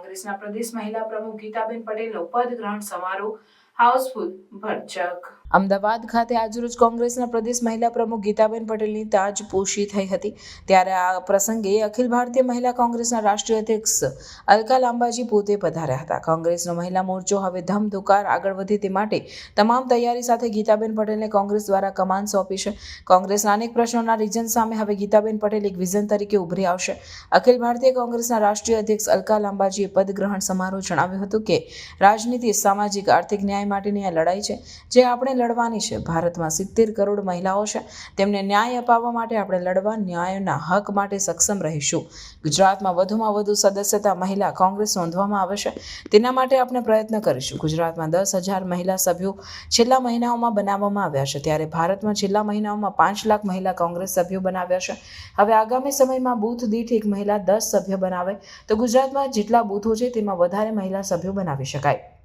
કોંગ્રેસના પ્રદેશ મહિલા પ્રમુખ ગીતાબેન પટેલનો પદ ગ્રહણ સમારોહ હાઉસફુલ ભરચક. અમદાવાદ ખાતે આજરોજ કોંગ્રેસના પ્રદેશ મહિલા પ્રમુખ ગીતાબેન પટેલની તાજપોશી થઈ હતી. ત્યારે આ પ્રસંગે અખિલ ભારતીય મહિલા કોંગ્રેસના રાષ્ટ્રીય અધ્યક્ષ અલકા લાંબાજી પોતે પધાર્યા હતા. કોંગ્રેસનો મહિલા મોરચો હવે ધમધુકાર આગળ વધે તે માટે તમામ તૈયારી સાથે ગીતાબેન પટેલને કોંગ્રેસ દ્વારા કમાન સોંપી છે. કોંગ્રેસના અનેક પ્રશ્નોના રીજન સામે હવે ગીતાબેન પટેલ એક વિઝન તરીકે ઉભરી આવશે. અખિલ ભારતીય કોંગ્રેસના રાષ્ટ્રીય અધ્યક્ષ અલકા લાંબાજીએ પદગ્રહણ સમારોહ જણાવ્યું હતું કે, રાજનીતિ સામાજિક, આર્થિક ન્યાય માટેની આ લડાઈ છે, જે આપણે લડવાની છે. ભારતમાં સિત્તેર કરોડ મહિલાઓ છે. તેમને ન્યાય અપાવવા માટે આપણે લડવા, ન્યાયના હક માટે સક્ષમ રહીશું. ગુજરાતમાં વધુમાં વધુ સદસ્યતા મહિલા કોંગ્રેસ નોંધવામાં આવે છે. તેના માટે આપણે પ્રયત્ન કરીશું. ગુજરાતમાં દસ હજાર મહિલા સભ્યો છેલ્લા મહિનાઓમાં બનાવવામાં આવ્યા છે. ત્યારે ભારતમાં છેલ્લા મહિનાઓમાં પાંચ લાખ મહિલા કોંગ્રેસ સભ્યો બનાવ્યા છે. હવે આગામી સમયમાં બૂથ દીઠ એક મહિલા દસ સભ્ય બનાવે. તો ગુજરાતમાં જેટલા બૂથો છે, તેમાં વધારે મહિલા સભ્યો બનાવી શકાય.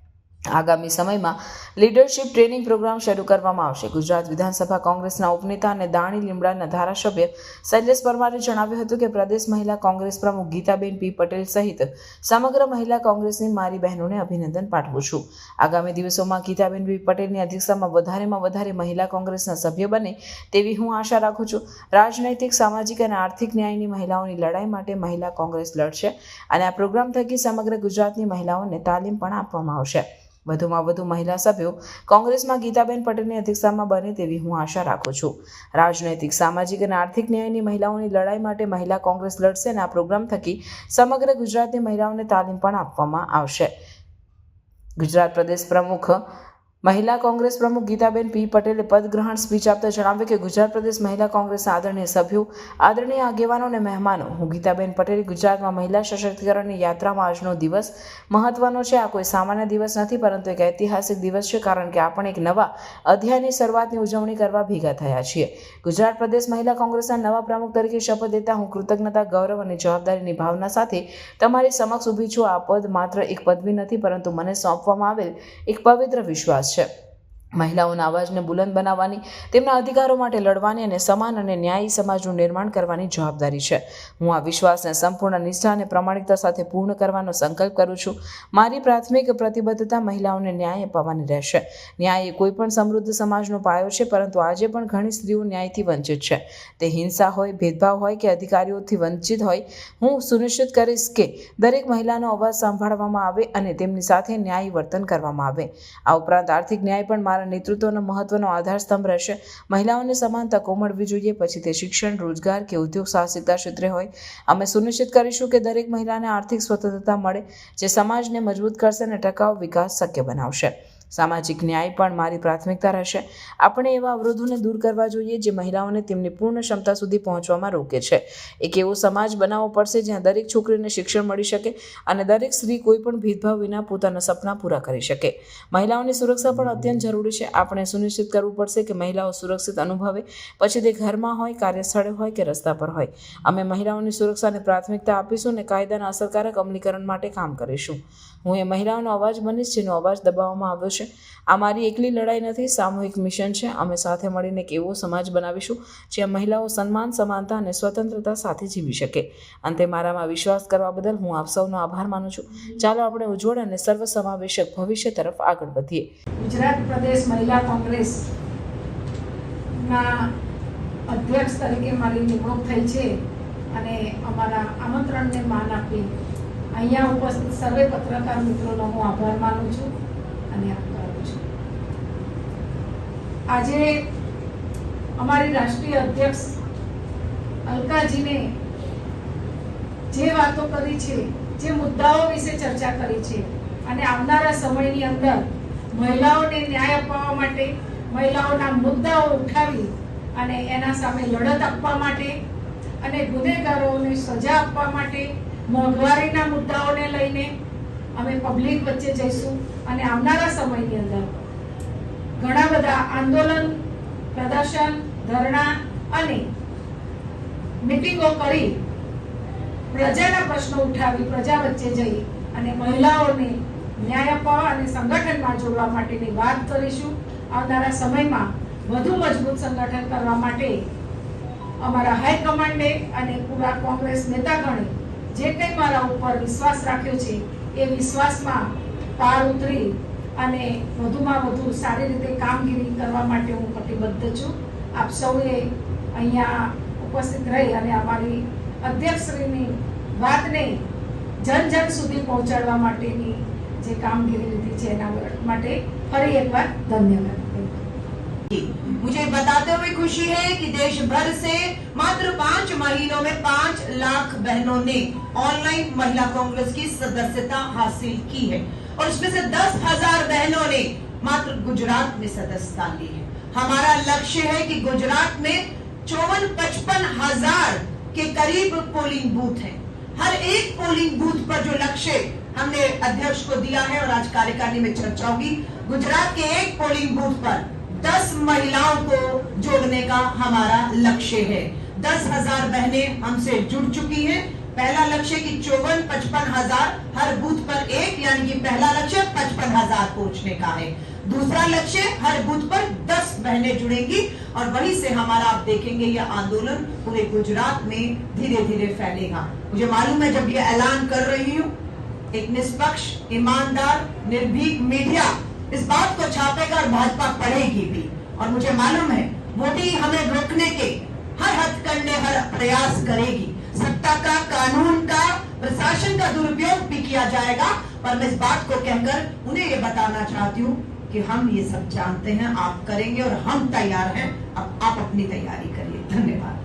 આગામી સમયમાં લીડરશિપ ટ્રેનિંગ પ્રોગ્રામ શરૂ કરવામાં આવશે. ગુજરાત વિધાનસભા કોંગ્રેસના ઉપનેતા અને દાણી લીમડાના ધારાસભ્ય શૈલેષ પરમારે જણાવ્યું હતું કે પ્રદેશ મહિલા કોંગ્રેસ પ્રમુખ ગીતાબેન પી પટેલ સહિત સમગ્ર મહિલા કોંગ્રેસની મારી બહેનોને અભિનંદન પાઠવું છું. આગામી દિવસોમાં ગીતાબેન પી પટેલની અધ્યક્ષતામાં વધારેમાં વધારે મહિલા કોંગ્રેસના સભ્ય બને તેવી હું આશા રાખું છું. રાજનૈતિક, સામાજિક અને આર્થિક ન્યાયની મહિલાઓની લડાઈ માટે મહિલા કોંગ્રેસ લડશે અને આ પ્રોગ્રામ થકી સમગ્ર ગુજરાતની મહિલાઓને તાલીમ પણ આપવામાં આવશે. વધુમાં વધુ મહિલા સભ્યો કોંગ્રેસમાં ગીતાબેન પટેલની અધ્યક્ષતામાં બને તેવી હું આશા રાખું છું. રાજનૈતિક, સામાજિક અને આર્થિક ન્યાયની મહિલાઓની લડાઈ માટે મહિલા કોંગ્રેસ લડશે અને આ પ્રોગ્રામ થકી સમગ્ર ગુજરાતની મહિલાઓને તાલીમ પણ આપવામાં આવશે. ગુજરાત પ્રદેશ પ્રમુખ મહિલા કોંગ્રેસ પ્રમુખ ગીતાબેન પી પટેલે પદગ્રહણ સ્પીચ આપતા જણાવ્યું કે ગુજરાત પ્રદેશ મહિલા કોંગ્રેસના આદરણીય સભ્યો, આદરણીય આગેવાનો અને મહેમાનો. હું ગીતાબેન પટેલ, ગુજરાતમાં મહિલા સશક્તિકરણની યાત્રામાં આજનો દિવસ મહત્વનો છે. આ કોઈ સામાન્ય દિવસ નથી, પરંતુ એક ઐતિહાસિક દિવસ છે, કારણ કે આપણે એક નવા અધ્યાયની શરૂઆતની ઉજવણી કરવા ભેગા થયા છીએ. ગુજરાત પ્રદેશ મહિલા કોંગ્રેસના નવા પ્રમુખ તરીકે શપથ લેતા હું કૃતજ્ઞતા, ગૌરવ અને જવાબદારીની ભાવના સાથે તમારી સમક્ષ ઊભી છું. આ પદ માત્ર એક પદવી નથી, પરંતુ મને સોંપવામાં આવેલ એક પવિત્ર વિશ્વાસ છે. friendship મહિલાઓના અવાજને બુલંદ બનાવવાની, તેમના અધિકારો માટે લડવાની અને સમાન અને ન્યાયી સમાજનું નિર્માણ કરવાની જવાબદારી છે. હું આ વિશ્વાસને સંપૂર્ણ નિષ્ઠા અને પ્રામાણિકતા સાથે પૂર્ણ કરવાનો સંકલ્પ કરું છું. મારી પ્રાથમિક પ્રતિબદ્ધતા મહિલાઓને ન્યાય અપાવવાની રહેશે. ન્યાય એ કોઈ પણ સમૃદ્ધ સમાજનો પાયો છે, પરંતુ આજે પણ ઘણી સ્ત્રીઓ ન્યાયથી વંચિત છે. તે હિંસા હોય, ભેદભાવ હોય કે અધિકારીઓથી વંચિત હોય, હું સુનિશ્ચિત કરીશ કે દરેક મહિલાનો અવાજ સાંભળવામાં આવે અને તેમની સાથે ન્યાયી વર્તન કરવામાં આવે. આ ઉપરાંત આર્થિક ન્યાય પણ મારા નેતૃત્વનો મહત્વનો આધારસ્તંભ રહેશે. મહિલાઓને સમાન તકો મળવી જોઈએ, પછી તે શિક્ષણ, રોજગાર કે ઉદ્યોગ સાહસિકતા ક્ષેત્રે હોય. અમે સુનિશ્ચિત કરીશું કે દરેક મહિલાને આર્થિક સ્વતંત્રતા મળે, જે સમાજને મજબૂત કરશે અને ટકાઉ વિકાસ શક્ય બનાવશે. સામાજિક ન્યાય પણ મારી પ્રાથમિકતા રહેશે. આપણે એવા અવરોધોને દૂર કરવા જોઈએ જે મહિલાઓને તેમની પૂર્ણ ક્ષમતા સુધી પહોંચવામાં રોકે છે. એક એવો સમાજ બનાવવો પડશે જ્યાં દરેક છોકરીને શિક્ષણ મળી શકે અને દરેક સ્ત્રી કોઈ પણ ભેદભાવ વિના પોતાના સપના પૂરા કરી શકે. મહિલાઓની સુરક્ષા પણ અત્યંત જરૂરી છે. આપણે સુનિશ્ચિત કરવું પડશે કે મહિલાઓ સુરક્ષિત અનુભવે, પછી તે ઘરમાં હોય, કાર્યસ્થળે હોય કે રસ્તા પર હોય. અમે મહિલાઓની સુરક્ષાને પ્રાથમિકતા આપીશું અને કાયદાના અસરકારક અમલીકરણ માટે કામ કરીશું. હું એ મહિલાઓનો અવાજ બનીશ જેનો અવાજ દબાવવામાં આવ્યો છે. આ મારી એકલી લડાઈ નથી, સામૂહિક મિશન છે. અમે સાથે મળીને એક એવો સમાજ બનાવીશું જ્યાં મહિલાઓ સન્માન, સમાનતા અને સ્વતંત્રતા સાથે જીવી શકે. અંતે મારામાં વિશ્વાસ કરવા બદલ હું આપ સૌનો આભાર માનું છું. ચાલો આપણે ઉજ્જવળ અને સર્વસમાવેશક ભવિષ્ય તરફ આગળ વધીએ. ગુજરાત પ્રદેશ મહિલા કોંગ્રેસ અધ્યક્ષ તરીકે મારી નિમણૂક થઈ છે અને અમારા આમંત્રણને માન આપી અહીંયા ઉપસ્થિત સર્વે પત્રકાર મિત્રોનો હું આભાર માનું છું અને આવકારું છું. આજે અમારી રાષ્ટ્રીય અધ્યક્ષ અલકાજીને જે વાતો કરી છે, જે મુદ્દાઓ વિશે ચર્ચા કરી છે અને આવનારા સમયની અંદર મહિલાઓને ન્યાય અપાવવા માટે મહિલાઓના મુદ્દાઓ ઉઠાવી અને એના સામે લડત આપવા માટે અને ગુનેગારોને સજા આપવા માટે મોંઘવારીના મુદ્દાઓને લઈને અમે પબ્લિક વચ્ચે જઈશું અને આવનારા સમયની અંદર ઘણા બધા આંદોલન, પ્રદર્શન, ધરણા અને મિટિંગો કરી પ્રજાના પ્રશ્નો ઉઠાવી પ્રજા વચ્ચે જઈ અને મહિલાઓને ન્યાય અપાવવા અને સંગઠનમાં જોડવા માટેની વાત કરીશું. આવનારા સમયમાં વધુ મજબૂત સંગઠન કરવા માટે અમારા હાઈકમાન્ડે અને પૂરા કોંગ્રેસ નેતાગણે જે કંઈ મારા ઉપર વિશ્વાસ રાખ્યો છે, એ વિશ્વાસમાં પાર ઉતરી અને વધુમાં વધુ સારી રીતે કામગીરી કરવા માટે હું કટિબદ્ધ છું. આપ સૌએ અહીંયા ઉપસ્થિત રહી અને અમારી અધ્યક્ષશ્રીની વાતને જન જન સુધી પહોંચાડવા માટેની જે કામગીરી લીધી છે, એના માટે ફરી એકવાર ધન્યવાદ. मुझे बताते हुए खुशी है कि देश भर से मात्र पाँच महीनों में पाँच लाख बहनों ने ऑनलाइन महिला कांग्रेस की सदस्यता हासिल की है। और उसमें से दस हज़ार बहनों ने मात्र गुजरात में सदस्यता ली है। हमारा लक्ष्य है कि गुजरात में चौवन पचपन हज़ार के करीब पोलिंग बूथ हैं। हर एक पोलिंग बूथ पर जो लक्ष्य हमने अध्यक्ष को दिया है, और आज कार्यकारिणी में चर्चा होगी, गुजरात के एक पोलिंग बूथ पर दस महिलाओं को जोड़ने का हमारा लक्ष्य है। दस हज़ार बहनें हमसे जुड़ चुकी हैं। पहला लक्ष्य की चौवन पचपन हज़ार हर बूथ पर एक, यानी कि पहला लक्ष्य पचपन हज़ार पहुँचने का है। दूसरा लक्ष्य, हर बूथ पर दस बहनें जुड़ेंगी और वहीं से हमारा, आप देखेंगे, यह आंदोलन पूरे गुजरात में धीरे धीरे फैलेगा। मुझे मालूम है, जब ये ऐलान कर रही हूँ, एक निष्पक्ष, ईमानदार, निर्भीक मीडिया इस बात को छापेगा और भाजपा पढ़ेगी भी। और मुझे मालूम है, मोदी हमें रोकने के हर हथकंडे हर प्रयास करेगी। सत्ता का, कानून का, प्रशासन का दुरुपयोग भी किया जाएगा, पर मैं इस बात को कहकर उन्हें ये बताना चाहती हूँ कि हम ये सब जानते हैं, आप करेंगे और हम तैयार हैं। अब आप अपनी तैयारी करिए। धन्यवाद।